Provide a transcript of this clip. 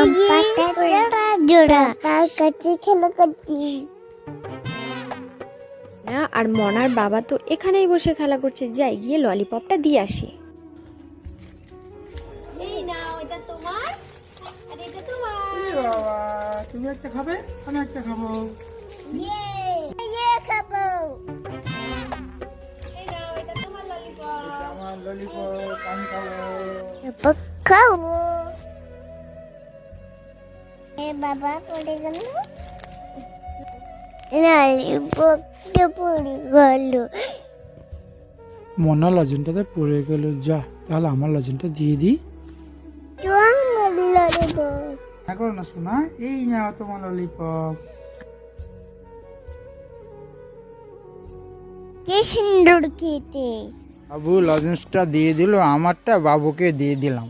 আম পাতা জোড়া জোড়া তার কাছে খেলা করছি না আর মনার বাবা তো এখানেই বসে খেলা করছে। যাই গিয়ে ললিপপটা দিয়ে আসি। এ বাবা তুমি একটা খাবে? আমি একটা খাব। ইয়ে ইয়ে খাব। এটা আমার ললিপপ আমি খাব। খাব। এ বাবা পড়ে গেল। লালিপপটা পড়ে গেল। মনা লজেনটাতে পড়ে গেল যা তাহলে আমার লজেনটা দিয়ে দিই। তো আমার লালিপপ দেখো না শোনা এই নাও তোমার ললিপপ কি সুন্দর খেতে। বাবু লজেন্সটা দিয়ে দিল আমারটা বাবুকে দিয়ে দিলাম।